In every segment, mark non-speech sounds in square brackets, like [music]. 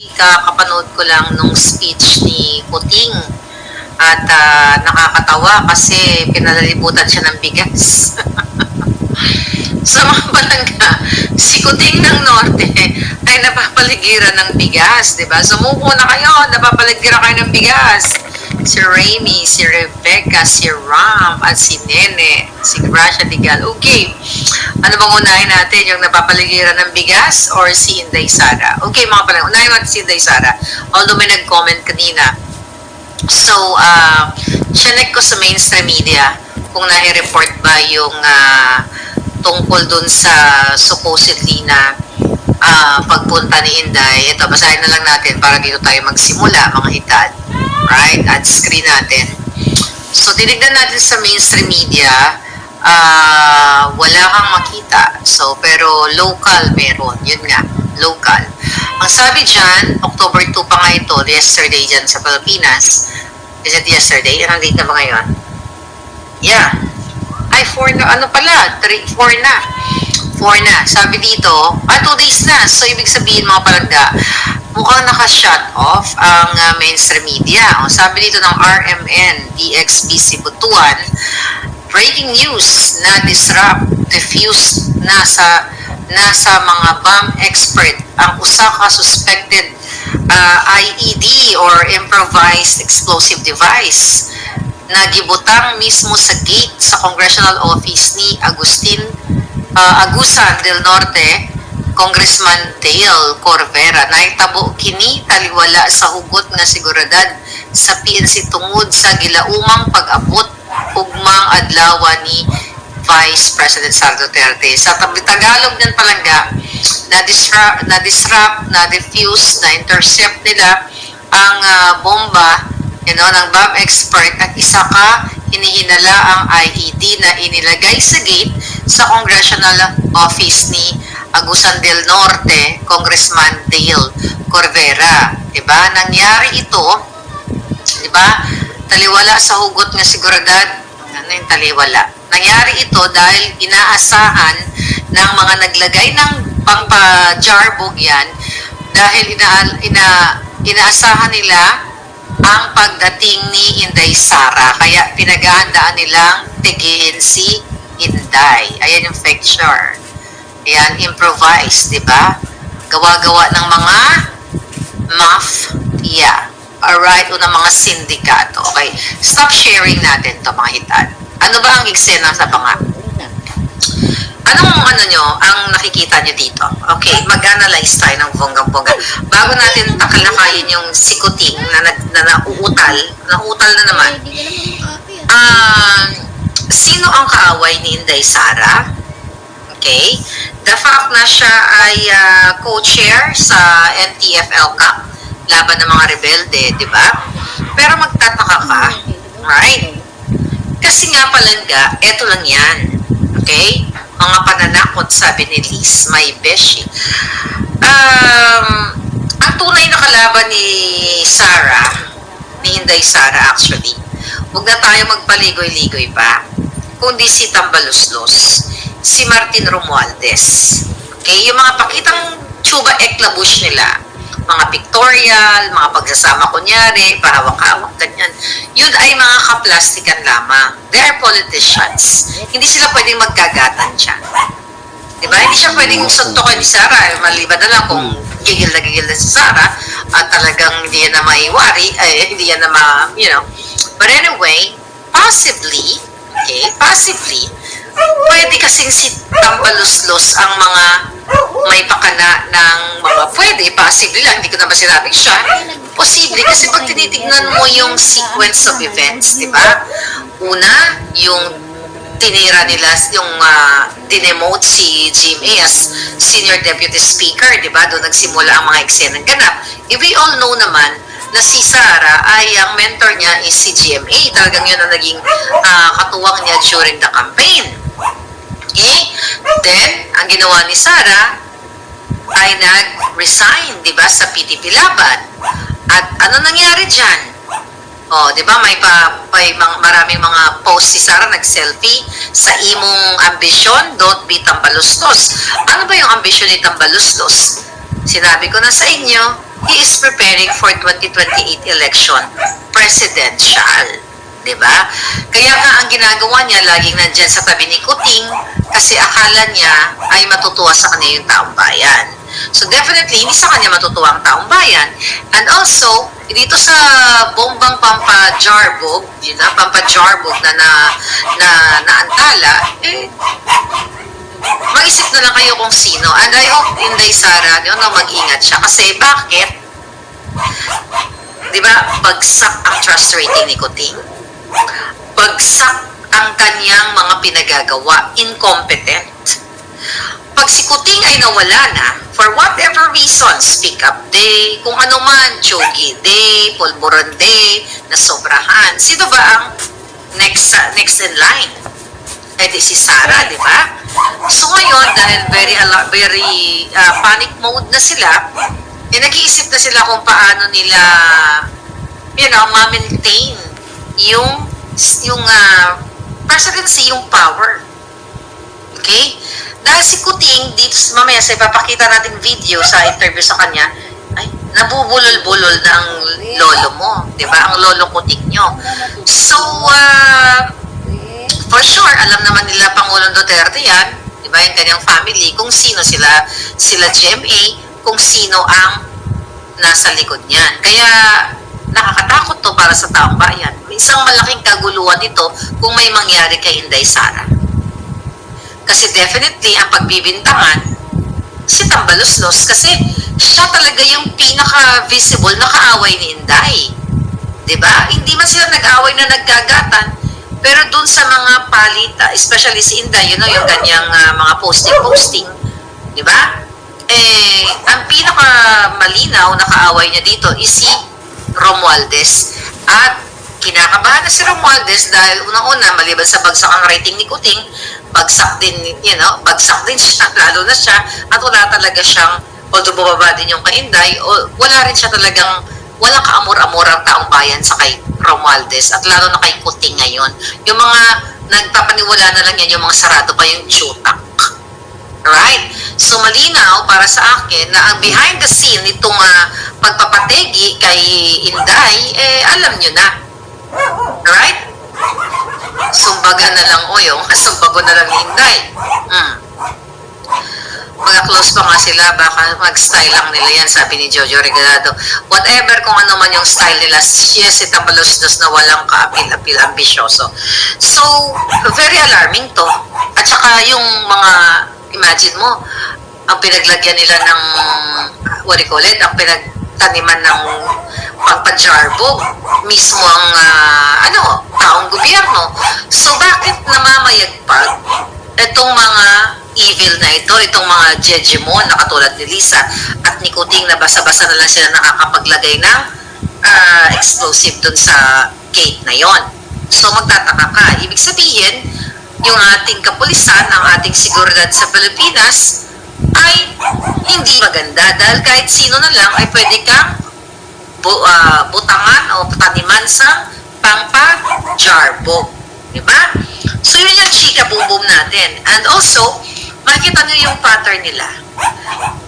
Kakapanood ko lang nung speech ni Puting at ah, nakakatawa kasi pinalalibutan siya ng bigas. [laughs] Sa mga balangga, si Kuting ng Norte ay napapaligiran ng bigas, di ba? Sumuko na kayo, napapaligiran kayo ng bigas. Si Rainy, si Rebecca, si Ram, at si Nene, si Gracia Ligal. Okay, ano bang unahin natin? Yung napapaligiran ng bigas or si Inday Sara? Okay, mga palang, unahin natin si Inday Sara. Although may nag-comment kanina. So, uh, chinek ko sa mainstream media kung nai-report ba yung ah, tungkol dun sa supposedly na ah, pagpunta ni Inday. Ito, basahin na lang natin para dito tayo magsimula, mga hitad. Right? At screen natin. So, tinignan natin sa mainstream media, ah, wala kang makita. So, pero local meron. Yun nga, local. Ang sabi dyan, October 2 pa nga ito, yesterday dyan sa Pilipinas. Is it yesterday? Anong date na ba ngayon? Yeah. Ay, 4 na, ano pala? 3, 4 na. 4 na. Sabi dito, ah, 2 days na. So, ibig sabihin mga palangga, mukhang naka-shut off ang uh, mainstream media. Ang sabi dito ng RMN, DXBC Butuan, breaking news na disrupt, diffuse nasa nasa mga bomb expert ang usa ka suspected uh, IED or improvised explosive device na gibutang mismo sa gate sa congressional office ni Agustin uh, Agusan del Norte Congressman Dale Corvera. Naitabo kini taliwala sa hugot nga seguridad sa PNC tungod sa gilaumang pag-abot ugmang adlaw ni Vice President Sara Duterte. Sa Tagalog niyan palangga, na-disrupt, na-disrupt, na-diffuse, na-intercept nila ang ah, bomba you know, ng bomb expert at isa ka hinihinala ang IED na inilagay sa gate sa congressional office ni Agusan del Norte, Congressman Dale Corvera. 'Di ba? Nangyari ito, 'di ba? Taliwala sa hugot nga seguridad. Ano yung taliwala? Nangyari ito dahil inaasahan ng mga naglagay ng pangpa-jarbog yan dahil ina, ina, inaasahan nila ang pagdating ni Inday Sara. Kaya pinaghahandaan nilang tigihin si Inday. Ayan yung picture. Ayan, improvise, di ba? Gawa-gawa ng mga mafia. Alright, o mga sindikato. Okay, stop sharing natin to mga hitan. Ano ba ang eksena sa panga? Anong ano nyo, ang nakikita nyo dito? Okay, mag-analyze tayo ng bonggang-bongga. Bago natin takalakayin yung sikuting na, nag, na nauutal, nauutal na naman, Ah, sino ang kaaway ni Inday Sara? Okay. The fact na siya ay ah, co-chair sa NTFL Cup, laban ng mga rebelde, di ba? Pero magtataka ka, right? Kasi nga palangga, eto lang yan. Okay? Mga pananakot, sabi ni Liz, may beshi. Um, ang tunay na kalaban ni Sarah, ni Inday Sara actually, huwag na tayo magpaligoy-ligoy pa, kundi si Tambaluslos, si Martin Romualdez. Okay? Yung mga pakitang chuba eklabush nila, mga pictorial, mga pagsasama kunyari, pahawak-hawak, ganyan. Yun ay mga kaplastikan lamang. They are politicians. Hindi sila pwedeng magkagatan siya. Di ba? Hindi siya pwedeng suntukin ni Sarah. Maliban na lang kung gigil na gigil na si Sarah at talagang hindi yan na maiwari, ay hindi yan na ma, you know. But anyway, possibly, okay, possibly, kasing si Tambaluslos ang mga may pakana ng mga pwede, possibly lang, hindi ko naman sinabing siya, posible kasi pag tinitignan mo yung sequence of events, di ba? Una, yung tinira nila, yung uh, dinemote si Jim as Senior Deputy Speaker, di ba? Doon nagsimula ang mga eksenang ganap. Eh, we all know naman na si Sarah ay ang mentor niya is si GMA. Talagang yun ang naging ah, katuwang niya during the campaign. Okay? Then, ang ginawa ni Sarah ay nag-resign, di ba, sa PTP Laban. At ano nangyari dyan? Oh, 'di ba may pa may mga, maraming mga post si Sarah nag-selfie sa imong ambisyon, don't be tambalustos. Ano ba yung ambisyon ni tambalustos? Sinabi ko na sa inyo, he is preparing for 2028 election, presidential. 'Di ba? Kaya nga ang ginagawa niya, laging nandyan sa tabi ni Kuting kasi akala niya ay matutuwa sa kanya yung taong bayan. So definitely, hindi sa kanya matutuwa ang taong bayan. And also, dito sa bombang Pampa Jarbog, yun na, Pampa Jarbog na na, na naantala, eh, mag-isip na lang kayo kung sino. And I hope Inday Sara, yun na mag-ingat siya. Kasi bakit? Di ba, bagsak ang trust rating ni Kuting. Bagsak ang kanyang mga pinagagawa. Incompetent. Pag si Kuting ay nawala na, for whatever reason, speak up day, kung ano man, chogi day, pulburon day, nasobrahan, sino ba ang next uh, next in line? Eh di si Sarah, di ba? So ngayon, dahil very, very uh, panic mode na sila, eh nag-iisip na sila kung paano nila, you know, ma-maintain yung, yung uh, presidency, yung power. Okay? Dahil si Kuting, dito, mamaya sa ipapakita nating video sa interview sa kanya, ay, nabubulol-bulol na ang lolo mo. Di ba? Ang lolo Kuting nyo. So, uh, for sure, alam naman nila Pangulong Duterte yan, di ba, yung kanyang family, kung sino sila, sila GMA, kung sino ang nasa likod niyan. Kaya, nakakatakot to para sa taong bayan. Isang malaking kaguluhan ito kung may mangyari kay Inday Sara. Kasi definitely, ang pagbibintangan, si Tambaluslos, kasi siya talaga yung pinaka-visible na kaaway ni Inday. ba? Hindi man sila nag-away na naggagatan, pero dun sa mga palita, especially si Inday, you know, yung kanyang ah, mga posting-posting, 'di ba? Eh, ang pinaka malinaw na kaaway niya dito is si Romualdez. At kinakabahan na si Romualdez dahil unang-una, maliban sa bagsak ang rating ni Kuting, bagsak din, you know, bagsak din siya, [laughs] lalo na siya, at wala talaga siyang, although bumaba din yung kay Inday, o, wala rin siya talagang, walang kaamor-amor ang taong bayan sa kay Romualdez, at lalo na kay Kuting ngayon. Yung mga nagpapaniwala na lang yan, yung mga sarado pa yung chutak. Right? So malinaw para sa akin na ang behind the scene nitong uh, pagpapategi kay Inday, eh alam nyo na. Right? Sumbaga na lang o yung [laughs] sumbago na lang Inday. Hmm. Mga close pa nga sila, baka mag-style lang nila yan, sabi ni Jojo Regalado. Whatever kung ano man yung style nila, siya si Tabalusdos na walang kaapil-apil ambisyoso. So, very alarming to. At saka yung mga, imagine mo, ang pinaglagyan nila ng, what do you call it, ang pinagtaniman ng pagpadyarbog, mismo ang, ah, ano, taong gobyerno. So, bakit namamayagpag itong mga evil na ito, itong mga jejemon na katulad ni Lisa at ni Kuting na basa-basa na lang sila nakakapaglagay ng ah, explosive dun sa gate na yon. So magtataka ka. Ibig sabihin, yung ating kapulisan, ang ating seguridad sa Pilipinas ay hindi maganda dahil kahit sino na lang ay pwede kang bu- ah, butangan o taniman sa pangpa jarbog. Diba? So yun yung chika boom boom natin. And also, makikita nyo yung pattern nila.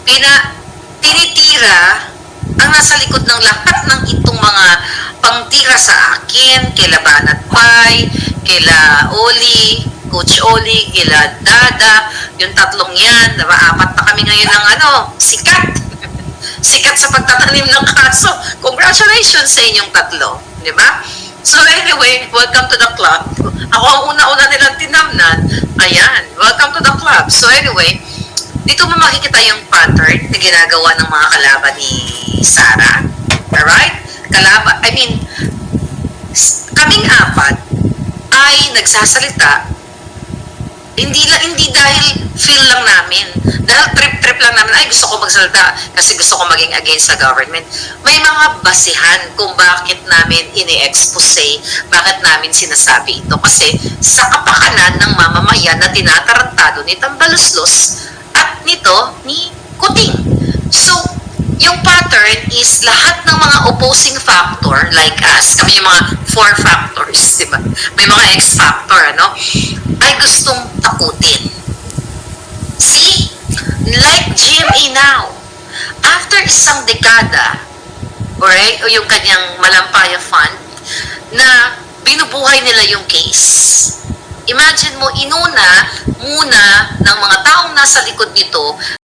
Pina, tinitira ang nasa likod ng lahat ng itong mga pangtira sa akin, kila Banat Pai, kila Oli, Coach Oli, kila Dada, yung tatlong yan, diba? apat na kami ngayon ng ano, sikat. [laughs] sikat sa pagtatanim ng kaso. Congratulations sa inyong tatlo, di ba? So anyway, welcome to the club. Ako ang una-una nilang tinamnan. Ayan, welcome to the club. So anyway, dito mo makikita yung pattern na ginagawa ng mga kalaban ni Sarah. Alright? Kalaban, I mean, kaming apat ay nagsasalita hindi lang hindi dahil feel lang namin dahil trip trip lang namin ay gusto ko magsalita kasi gusto ko maging against sa government may mga basihan kung bakit namin ini-expose bakit namin sinasabi ito kasi sa kapakanan ng mamamayan na tinatarantado ni Tambaluslos at nito ni Kuting so yung pattern is lahat ng mga opposing factor like us, kami yung mga four factors, di ba? May mga X factor, ano? Ay gustong isang dekada, alright, o yung kanyang Malampaya Fund, na binubuhay nila yung case. Imagine mo, inuna muna ng mga taong nasa likod nito